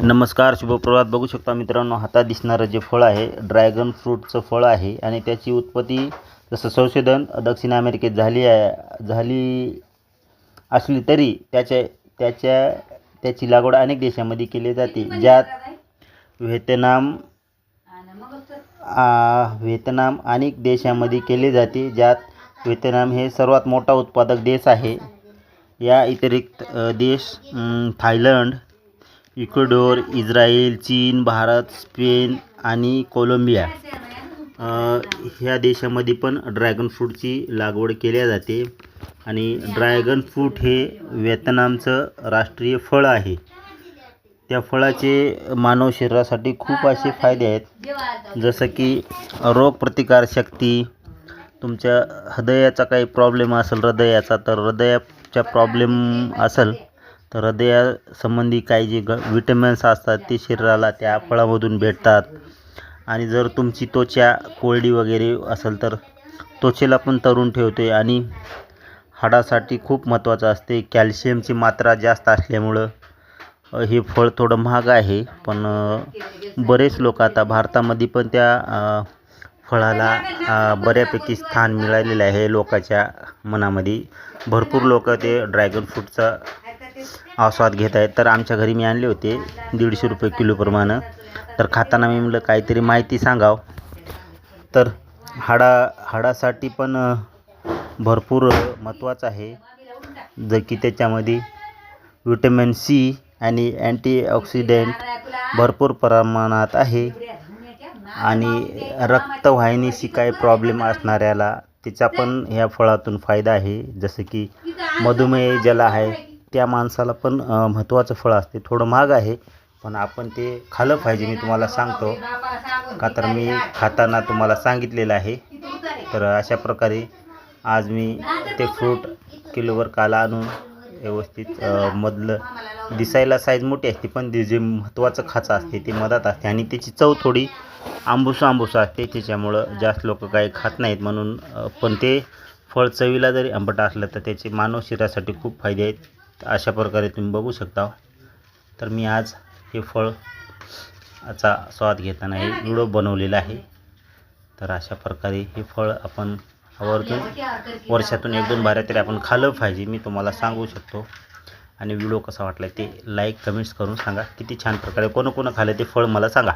नमस्कार शुभप्रभात. बघू शकता मित्रांनो हातात दिसणारं जे फळ आहे ड्रॅगन फ्रूटचं फळ आहे आणि त्याची उत्पत्ती जसं संशोधन दक्षिण अमेरिकेत झाली आहे झाली असली तरी त्याच्या त्याच्या त्याची लागवड अनेक देशामध्ये केली जाते ज्यात व्हिएतनाम आ, व्हिएतनाम अनेक देशामध्ये केले जाते ज्यात व्हिएतनाम हे सर्वात मोठा उत्पादक देश आहे. या व्यतिरिक्त देश थायलंड इक्वेडोर इज्रायल चीन भारत स्पेन आणि कोलंबिया. ह्या देशामध्ये पण ड्रॅगन फ्रूटची लागवड केल्या जाते आणि ड्रॅगन फ्रूट हे व्हिएतनामचं राष्ट्रीय फळ आहे. त्या फळाचे मानव शरीरासाठी खूप असे फायदे आहेत. जसं की रोगप्रतिकारशक्ती तुमच्या हृदयाचा काही प्रॉब्लेम असेल हृदयाचा तर हृदयाचा प्रॉब्लेम असेल तर हृदयासंबंधी काही जे ग विटॅमिन्स असतात ते शरीराला त्या फळामधून भेटतात. आणि जर तुमची त्वचा कोरडी वगैरे असेल तर त्वचेला पण तरुण ठेवते आणि हाडासाठी खूप महत्त्वाचं असते. कॅल्शियमची मात्रा जास्त असल्यामुळं हे फळ थोडं महाग आहे. पण बरेच लोक आता भारतामध्ये पण त्या फळाला बऱ्यापैकी स्थान मिळालेलं आहे लोकांच्या मनामध्ये. भरपूर लोक ते ड्रॅगन फ्रूटचा आस्वाद घेत आहेत. तर आमच्या घरी मी आणले होते दीडशे रुपये किलोप्रमाणे तर खाताना मी म्हटलं काहीतरी माहिती सांगावं. तर हाडा हाडासाठी पण भरपूर महत्त्वाचं आहे. जर की त्याच्यामध्ये विटॅमिन सी आणि अँटीऑक्सिडेंट भरपूर प्रमाणात आहे. आणि रक्तवाहिनीशी काही प्रॉब्लेम असणाऱ्याला त्याचा पण ह्या फळातून फायदा आहे. जसं की मधुमेह ज्याला आहे त्या माणसाला पण महत्त्वाचं फळ असते. थोडं महाग आहे पण आपण ते खालं पाहिजे. मी तुम्हाला सांगतो का तर मी खाताना तुम्हाला सांगितलेलं आहे. तर अशा प्रकारे आज मी ते फ्रूट किलोवर काला आणून व्यवस्थित मधलं दिसायला साईज मोठी असते पण ते जे महत्त्वाचं खाचं असते ते मधात असते. आणि त्याची चव थोडी आंबूस आंबूस असते त्याच्यामुळं जास्त लोक काही खात नाहीत म्हणून पण ते फळ चवीला जरी आंबट असलं तर त्याचे मानव शरीरासाठी खूप फायदे आहेत. अशा प्रकारे तुम्ही बघू शकता. तर मी आज हे फळ याचा स्वाद घेताना हे व्हिडिओ बनवलेला आहे. तर अशा प्रकारे हे फळ आपण आवर्जून वर्षातून एक दोन बाऱ्या तरी आपण खाल्लं पाहिजे मी तुम्हाला सांगू शकतो. आणि व्हिडिओ कसा वाटला ते लाईक कमेंट्स करून सांगा. किती छान प्रकारे कोण कोण खाल्लं ते फळ मला सांगा.